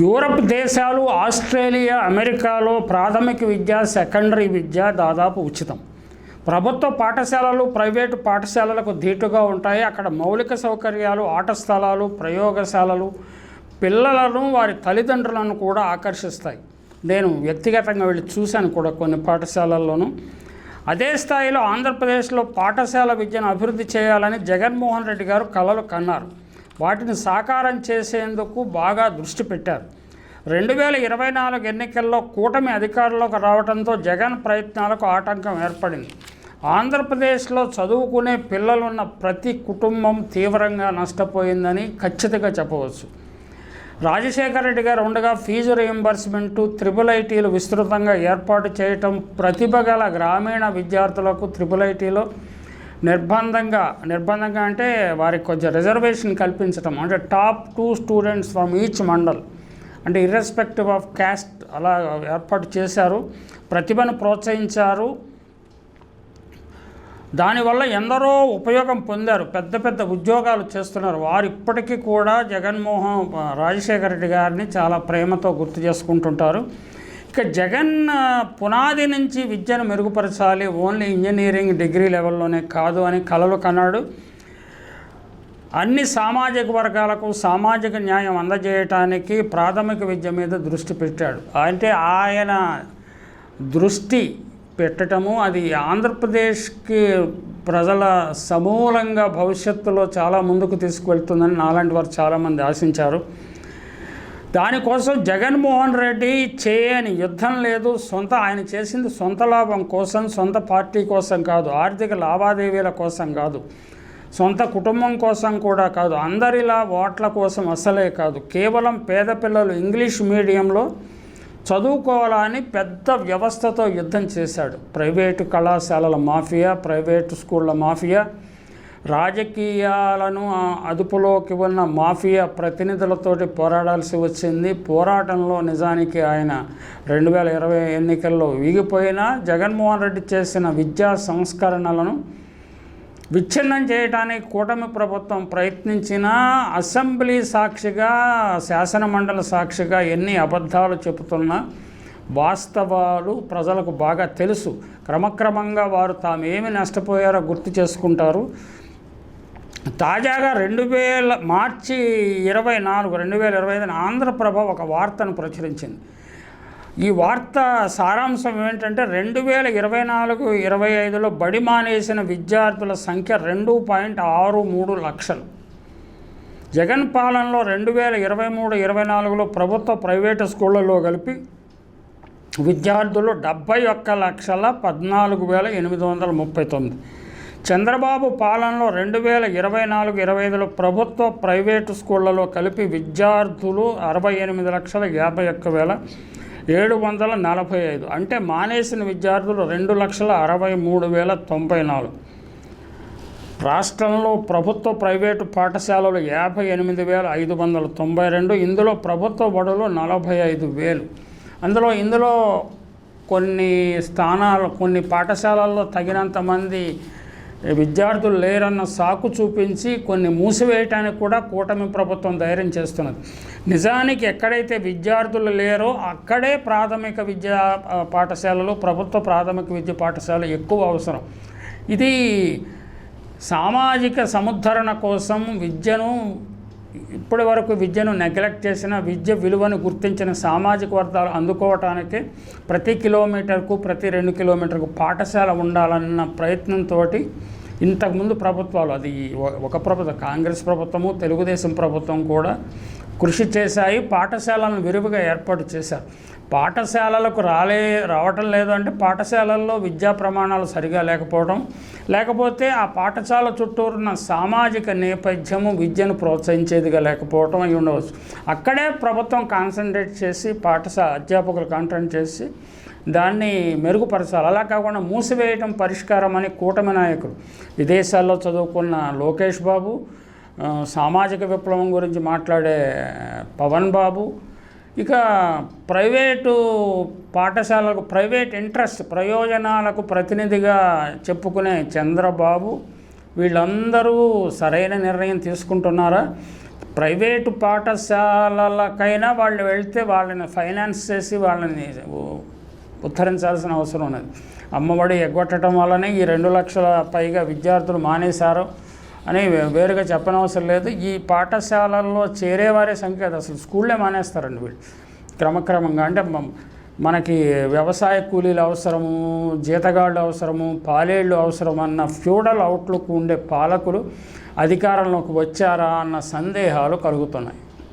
Europe దేశాలు Australia అమెరికాలో ప్రాథమిక విద్య సెకండరీ విద్య దాదాపు ఉచితం. ప్రభుత్వ పాఠశాలలు ప్రైవేటు పాఠశాలలకు ధీటుగా ఉంటాయి. అక్కడ మౌలిక సౌకర్యాలు ఆట స్థలాలు ప్రయోగశాలలు పిల్లలను వారి తల్లిదండ్రులను కూడా ఆకర్షిస్తాయి. నేను వ్యక్తిగతంగా వెళ్ళి చూశాను కూడా కొన్ని పాఠశాలల్లోనూ. అదే స్థాయిలో ఆంధ్రప్రదేశ్లో పాఠశాల విద్యను అభివృద్ధి చేయాలని జగన్మోహన్ రెడ్డి గారు కలలు కన్నారు. వాటిని సాకారం చేసేందుకు బాగా దృష్టి పెట్టారు. రెండు వేల ఇరవై నాలుగు ఎన్నికల్లో కూటమి అధికారంలోకి రావడంతో జగన్ ప్రయత్నాలకు ఆటంకం ఏర్పడింది. ఆంధ్రప్రదేశ్లో చదువుకునే పిల్లలున్న ప్రతి కుటుంబం తీవ్రంగా నష్టపోయిందని ఖచ్చితంగా చెప్పవచ్చు. రాజశేఖర రెడ్డి గారు ఉండగా ఫీజు రియంబర్స్మెంటు త్రిబుల్ ఐటీలు విస్తృతంగా ఏర్పాటు చేయటం ప్రతిభ గల గ్రామీణ విద్యార్థులకు త్రిబుల్ ఐటీలో నిర్బంధంగా నిర్బంధంగా అంటే వారికి కొంచెం రిజర్వేషన్ కల్పించడం అంటే top two students from each mandal. అంటే ఇర్రెస్పెక్టివ్ ఆఫ్ క్యాస్ట్ అలా ఏర్పాటు చేశారు. ప్రతిభను ప్రోత్సహించారు. దానివల్ల ఎందరో ఉపయోగం పొందారు. పెద్ద పెద్ద ఉద్యోగాలు చేస్తున్నారు. వారు ఇప్పటికీ కూడా జగన్మోహన్ రాజశేఖర రెడ్డి గారిని చాలా ప్రేమతో గుర్తు చేసుకుంటుంటారు. ఇక జగన్ పునాది నుంచి విద్యను మెరుగుపరచాలి. ఓన్లీ ఇంజనీరింగ్ డిగ్రీ లెవెల్లోనే కాదు అని కలలు కన్నాడు. అన్ని సామాజిక వర్గాలకు సామాజిక న్యాయం అందజేయటానికి ప్రాథమిక విద్య మీద దృష్టి పెట్టాడు. అంటే ఆయన దృష్టి పెట్టటము అది ఆంధ్రప్రదేశ్కి ప్రజల సమూలంగా భవిష్యత్తులో చాలా ముందుకు తీసుకువెళ్తుందని నాలాంటి వారు చాలామంది ఆశించారు. దానికోసం జగన్మోహన్ రెడ్డి చేయని యుద్ధం లేదు. సొంత ఆయన చేసింది సొంత లాభం కోసం సొంత పార్టీ కోసం కాదు ఆర్థిక లావాదేవీల కోసం కాదు సొంత కుటుంబం కోసం కూడా కాదు అందరిలా ఓట్ల కోసం అసలే కాదు. కేవలం పేద పిల్లలు ఇంగ్లీష్ మీడియంలో చదువుకోవాలని పెద్ద వ్యవస్థతో యుద్ధం చేశాడు. ప్రైవేటు కళాశాలల మాఫియా ప్రైవేటు స్కూళ్ళ మాఫియా రాజకీయాలను అదుపులోకి ఉన్న మాఫియా ప్రతినిధులతోటి పోరాడాల్సి వచ్చింది. పోరాటంలో నిజానికి ఆయన రెండు వేల ఇరవై ఎన్నికల్లో వీగిపోయినా జగన్మోహన్ రెడ్డి చేసిన విద్యా సంస్కరణలను విచ్ఛిన్నం చేయడానికి కూటమి ప్రభుత్వం ప్రయత్నించినా అసెంబ్లీ సాక్షిగా శాసనమండలి సాక్షిగా ఎన్ని అబద్ధాలు చెబుతున్నా వాస్తవాలు ప్రజలకు బాగా తెలుసు. క్రమక్రమంగా వారు తాము ఏమి నష్టపోయారో గుర్తు చేసుకుంటారు. తాజాగా రెండు వేల మార్చి ఇరవై నాలుగు రెండు వేల ఇరవై ఐదున ఆంధ్రప్రభ ఒక వార్తను ప్రచురించింది. ఈ వార్త సారాంశం ఏంటంటే రెండు వేల ఇరవై నాలుగు ఇరవై ఐదులో బడి మానేసిన విద్యార్థుల సంఖ్య రెండు పాయింట్ ఆరు మూడు లక్షలు. జగన్ పాలనలో రెండు వేల ఇరవై మూడు ఇరవై నాలుగులో ప్రభుత్వ ప్రైవేటు స్కూళ్ళలో కలిపి విద్యార్థులు డెబ్బై ఒక్క లక్షల పద్నాలుగు వేల ఎనిమిది వందల ముప్పై తొమ్మిది. చంద్రబాబు పాలనలో రెండు వేల ఇరవై నాలుగు ఇరవై ఐదులో ప్రభుత్వ ప్రైవేటు స్కూళ్ళలో కలిపి విద్యార్థులు అరవై ఎనిమిది లక్షల యాభై ఒక్క వేల ఏడు వందల నలభై ఐదు. అంటే మానేసిన విద్యార్థులు రెండు లక్షల అరవై మూడు వేల తొంభై నాలుగు. రాష్ట్రంలో ప్రభుత్వ ప్రైవేటు పాఠశాలలు యాభై ఎనిమిది వేల ఐదు వందల తొంభై రెండు ఇందులో ప్రభుత్వ బడులు నలభై ఐదు వేలు. అందులో ఇందులో కొన్ని స్థానాలు కొన్ని పాఠశాలల్లో తగినంత మంది విద్యార్థులు లేరన్న సాకు చూపించి కొన్ని మూసివేయటానికి కూడా కూటమి ప్రభుత్వం ధైర్యం చేస్తున్నది. నిజానికి ఎక్కడైతే విద్యార్థులు లేరో అక్కడే ప్రాథమిక విద్యా పాఠశాలలు ప్రభుత్వ ప్రాథమిక విద్య పాఠశాల ఎక్కువ అవసరం. ఇది సామాజిక సముద్ధరణ కోసం విద్యను ఇప్పటి వరకు విద్యను నెగ్లెక్ట్ చేసిన విద్య విలువను గుర్తించిన సామాజిక వర్గాలు అందుకోవటానికి ప్రతి కిలోమీటర్కు ప్రతి రెండు కిలోమీటర్కు పాఠశాల ఉండాలన్న ప్రయత్నంతో ఇంతకుముందు ప్రభుత్వాలు అది ఒక ప్రభుత్వం కాంగ్రెస్ ప్రభుత్వము తెలుగుదేశం ప్రభుత్వం కూడా కృషి చేశాయి పాఠశాలను విరివిగా ఏర్పాటు చేశారు. పాఠశాలలకు రాలే రావటం లేదు అంటే పాఠశాలల్లో విద్యా ప్రమాణాలు సరిగా లేకపోవడం లేకపోతే ఆ పాఠశాల చుట్టూరున్న సామాజిక నేపథ్యము విద్యను ప్రోత్సహించేదిగా లేకపోవడం అయి ఉండవచ్చు. అక్కడే ప్రభుత్వం కాన్సన్ట్రేట్ చేసి పాఠశాల అధ్యాపకులు కాన్సన్ట్రేట్ చేసి దాన్ని మెరుగుపరచాలి. అలా కాకుండా మూసివేయటం పరిష్కారం అని కూటమి నాయకులు విదేశాల్లో చదువుకున్న లోకేష్ బాబు సామాజిక విప్లవం గురించి మాట్లాడే పవన్ బాబు ఇక ప్రైవేటు పాఠశాలకు ప్రైవేట్ ఇంట్రెస్ట్ ప్రయోజనాలకు ప్రతినిధిగా చెప్పుకునే చంద్రబాబు వీళ్ళందరూ సరైన నిర్ణయం తీసుకుంటున్నారా? ప్రైవేటు పాఠశాలలకైనా వాళ్ళు వెళ్తే వాళ్ళని ఫైనాన్స్ చేసి వాళ్ళని ఉ- ఉద్ధరించాల్సిన అవసరం ఉన్నది. అమ్మఒడి ఎగ్గొట్టడం వల్లనే ఈ రెండు లక్షల పైగా విద్యార్థులు మానేశారు. అని వేరుగా చెప్పనవసరం లేదు. ఈ పాఠశాలల్లో చేరేవారే సంఖ్య అసలు స్కూళ్ళే మానేస్తారండి వీళ్ళు. క్రమక్రమంగా అంటే మనకి వ్యవసాయ కూలీలు అవసరము జీతగాళ్ళు అవసరము పాలేళ్ళు అవసరం అన్న ఫ్యూడల్ అవుట్లుక్ ఉండే పాలకులు అధికారంలోకి వచ్చారా అన్న సందేహాలు కలుగుతున్నాయి.